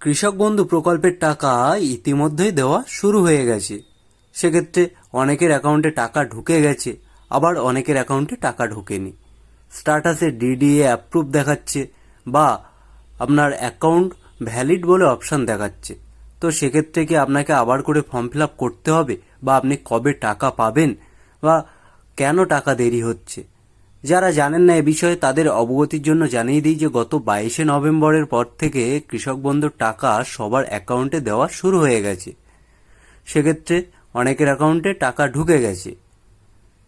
কৃষক বন্ধু প্রকল্পের টাকা ইতিমধ্যেই দেওয়া শুরু হয়ে গেছে। সেক্ষেত্রে অনেকের অ্যাকাউন্টে টাকা ঢুকে গেছে, আবার অনেকের অ্যাকাউন্টে টাকা ঢোকেনি। স্ট্যাটাসে ডিডিএ অ্যাপ্রুভ দেখাচ্ছে বা আপনার অ্যাকাউন্ট ভ্যালিড বলে অপশান দেখাচ্ছে। তো সেক্ষেত্রে কি আপনাকে আবার করে ফর্ম ফিল আপ করতে হবে বা আপনি কবে টাকা পাবেন বা কেন টাকা দেরি হচ্ছে? যারা জানেন না এ বিষয়ে, তাদের অবগতির জন্য জানিয়ে দিই যে গত বাইশে নভেম্বরের পর থেকে কৃষক বন্ধুর টাকা সবার অ্যাকাউন্টে দেওয়া শুরু হয়ে গেছে। সেক্ষেত্রে অনেকের অ্যাকাউন্টে টাকা ঢুকে গেছে।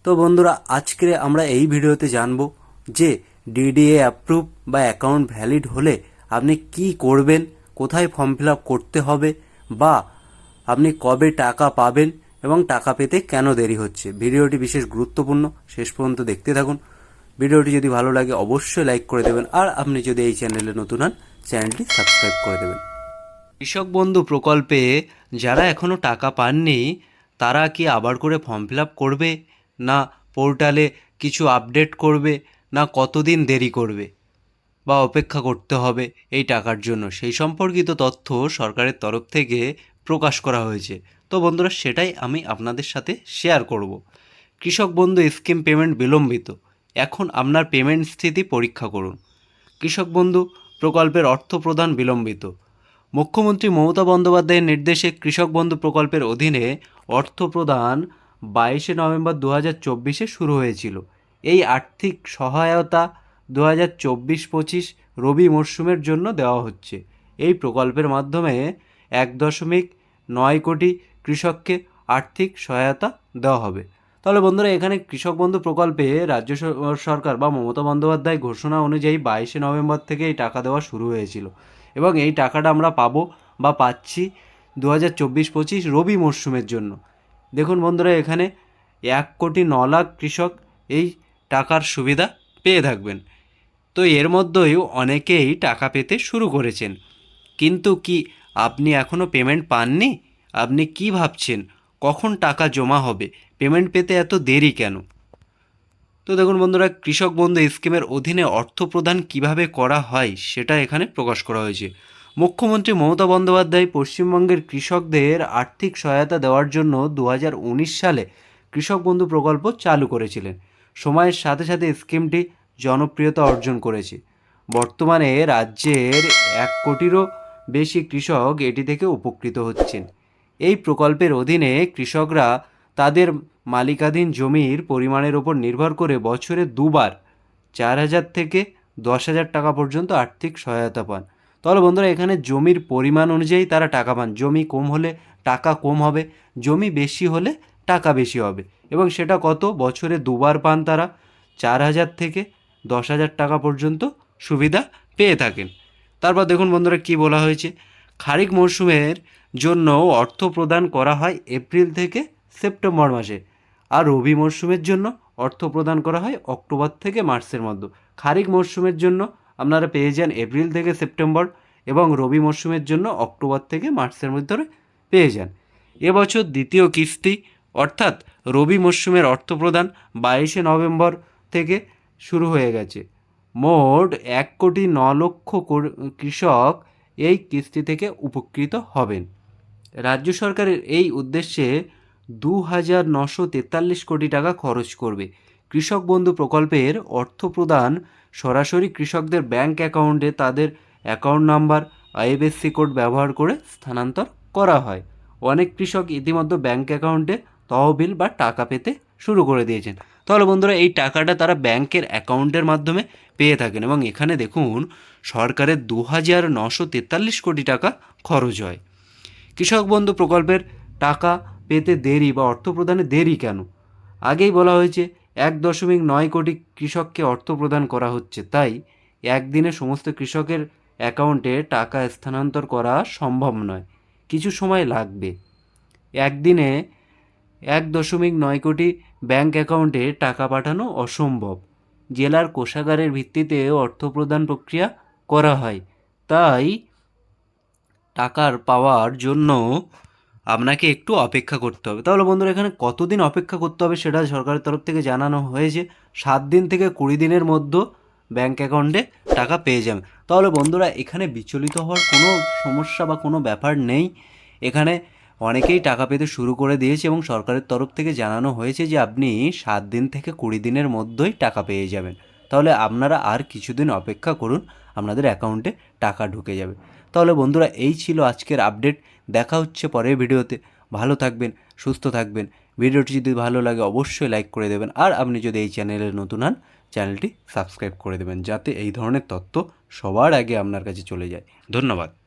তো বন্ধুরা আজকে আমরা এই ভিডিওতে জানব যে ডিডিএ অ্যাপ্রুভ বা অ্যাকাউন্ট ভ্যালিড হলে আপনি কি করবেন, কোথায় ফর্ম ফিল করতে হবে বা আপনি কবে টাকা পাবেন এবং টাকা পেতে কেন দেরি হচ্ছে। ভিডিওটি বিশেষ গুরুত্বপূর্ণ, শেষ পর্যন্ত দেখতে থাকুন। ভিডিওটি যদি ভালো লাগে, অবশ্যই লাইক করে দেবেন। আর আপনি যদি এই চ্যানেলে নতুন হন চ্যানেলটি সাবস্ক্রাইব করে দেবেন। কৃষক বন্ধু প্রকল্পে যারা এখনও টাকা পাননি, তারা কি আবার করে ফর্ম ফিল করবে? না পোর্টালে কিছু আপডেট করবে? না কতদিন দেরি করবে? বা অপেক্ষা করতে হবে এই টাকার জন্য? সেই সম্পর্কিত তথ্য সরকারের তরফ থেকে প্রকাশ করা হয়েছে। তো বন্ধুরা, সেটাই আমি আপনাদের সাথে শেয়ার করব। কৃষক বন্ধু স্কিম পেমেন্ট বিলম্বিত। এখন আপনার পেমেন্ট স্থিতি পরীক্ষা করুন। কৃষক বন্ধু, প্রকল্পের অর্থ প্রদান বিলম্বিত। মুখ্যমন্ত্রী মমতা বন্দ্যোপাধ্যায়ের নির্দেশে কৃষক বন্ধু প্রকল্পের অধীনে অর্থ প্রদান বাইশে নভেম্বর দু হাজার চব্বিশে শুরু হয়েছিল। এই আর্থিক সহায়তা দু হাজার চব্বিশ পঁচিশ রবি মরশুমের জন্য দেওয়া হচ্ছে। এই প্রকল্পের মাধ্যমে এক দশমিক নয় কোটি কৃষককে আর্থিক সহায়তা দেওয়া হবে। তাহলে বন্ধুরা, এখানে কৃষক বন্ধু প্রকল্পে রাজ্য সরকার বা মমতা বন্দ্যোপাধ্যায় ঘোষণা অনুযায়ী বাইশে নভেম্বর থেকে এই টাকা দেওয়া শুরু হয়েছিল। এবং এই টাকাটা আমরা পাবো বা পাচ্ছি দু হাজার চব্বিশ পঁচিশ রবি মরশুমের জন্য। দেখুন বন্ধুরা, এখানে এক কোটি ন লাখ কৃষক এই টাকার সুবিধা পেয়ে থাকবেন। তো এর মধ্যেও অনেকেই টাকা পেতে শুরু করেছেন। কিন্তু কি আপনি এখনও পেমেন্ট পাননি? আপনি কি ভাবছেন? কখন টাকা জমা হবে? পেমেন্ট পেতে এত দেরি কেন? তো দেখুন বন্ধুরা, কৃষক বন্ধু স্কিমের অধীনে অর্থ প্রদান কীভাবে করা হয় সেটা এখানে প্রকাশ করা হয়েছে। মুখ্যমন্ত্রী মমতা বন্দ্যোপাধ্যায় পশ্চিমবঙ্গের কৃষকদের আর্থিক সহায়তা দেওয়ার জন্য দু হাজার উনিশ সালে কৃষক বন্ধু প্রকল্প চালু করেছিলেন। সময়ের সাথে সাথে স্কিমটি জনপ্রিয়তা অর্জন করেছে। বর্তমানে রাজ্যের এক কোটিরও বেশি কৃষক এটি থেকে উপকৃত হচ্ছেন। এই প্রকল্পের অধীনে কৃষকরা তাদের মালিকাধীন জমির পরিমাণের ওপর নির্ভর করে বছরে দুবার চার হাজার থেকে দশ হাজার টাকা পর্যন্ত আর্থিক সহায়তা পান। তাহলে বন্ধুরা, এখানে জমির পরিমাণ অনুযায়ী তারা টাকা পান। জমি কম হলে টাকা কম হবে, জমি বেশি হলে টাকা বেশি হবে। এবং সেটা কত? বছরে দুবার পান তারা, চার হাজার থেকে দশ হাজার টাকা পর্যন্ত সুবিধা পেয়ে থাকেন। তারপর দেখুন বন্ধুরা, কি বলা হয়েছে? খারিফ মরশুমের জন্য অর্থ প্রদান করা হয় এপ্রিল থেকে সেপ্টেম্বর মাসে। আর রবি মরশুমের জন্য অর্থ প্রদান করা হয় অক্টোবর থেকে মার্চের মধ্যে। খারিফ মরশুমের জন্য আপনারা পেয়ে যান এপ্রিল থেকে সেপ্টেম্বর এবং রবি মরশুমের জন্য অক্টোবর থেকে মার্চের মধ্যে পেয়ে যান। এবছর দ্বিতীয় কিস্তি, অর্থাৎ রবি মরশুমের অর্থ প্রদান বাইশে নভেম্বর থেকে শুরু হয়ে গেছে। মোট এক কোটি ন লক্ষ কৃষক এই কিস্তি থেকে উপকৃত হবেন। রাজ্য সরকারের এই উদ্দেশ্যে দু হাজার নশো তেতাল্লিশ কোটি টাকা খরচ করবে। কৃষক বন্ধু প্রকল্পের অর্থ প্রদান সরাসরি কৃষকদের ব্যাংক অ্যাকাউন্টে তাদের অ্যাকাউন্ট নাম্বার, আইএফএসসি কোড ব্যবহার করে স্থানান্তর করা হয়। অনেক কৃষক ইতিমধ্যে ব্যাংক অ্যাকাউন্টে তহবিল বা টাকা পেতে শুরু করে দিয়েছেন। তাহলে বন্ধুরা, এই টাকাটা তারা ব্যাংকের অ্যাকাউন্টের মাধ্যমে পেয়ে থাকেন এবং এখানে দেখুন, সরকারের দু হাজার নশো তেতাল্লিশ কোটি টাকা খরচ হয়। কৃষক বন্ধু প্রকল্পের টাকা পেতে দেরি বা অর্থ প্রদানে দেরি কেন? আগেই বলা হয়েছে, এক দশমিক নয় কোটি কৃষককে অর্থ প্রদান করা হচ্ছে। তাই একদিনে সমস্ত কৃষকের অ্যাকাউন্টে টাকা স্থানান্তর করা সম্ভব নয়। কিছু সময় লাগবে। একদিনে এক দশমিক নয় কোটি ব্যাংক অ্যাকাউন্টে টাকা পাঠানো অসম্ভব। জেলার কোষাগারের ভিত্তিতে অর্থ প্রদান প্রক্রিয়া করা হয়। তাই টাকার পাওয়ার জন্য আপনাকে একটু অপেক্ষা করতে হবে। তাহলে বন্ধুরা, এখানে কতদিন অপেক্ষা করতে হবে সেটা সরকারের তরফ থেকে জানানো হয়েছে। সাত দিন থেকে কুড়ি দিনের মধ্যে ব্যাঙ্ক অ্যাকাউন্টে টাকা পেয়ে যাবেন তাহলে বন্ধুরা, এখানে বিচলিত হওয়ার কোনো সমস্যা বা কোনো ব্যাপার নেই। এখানে অনেকেই টাকা পেতে শুরু করে দিয়েছে এবং সরকারের তরফ থেকে জানানো হয়েছে যে আপনি সাত দিন থেকে কুড়ি দিনের মধ্যেই টাকা পেয়ে যাবেন। তাহলে আপনারা আর কিছুদিন অপেক্ষা করুন, আপনাদের অ্যাকাউন্টে টাকা ঢুকে যাবে। তাহলে বন্ধুরা এই ছিল আজকের আপডেট দেখা হচ্ছে পরের ভিডিওতে। ভালো থাকবেন, সুস্থ থাকবেন। ভিডিওটি যদি ভালো লাগে অবশ্যই লাইক করে দেবেন। আর আপনি যদি এই চ্যানেলে নতুন হন চ্যানেলটি সাবস্ক্রাইব করে দেবেন, যাতে এই ধরনের তথ্য সবার আগে আপনার কাছে চলে যায়। ধন্যবাদ।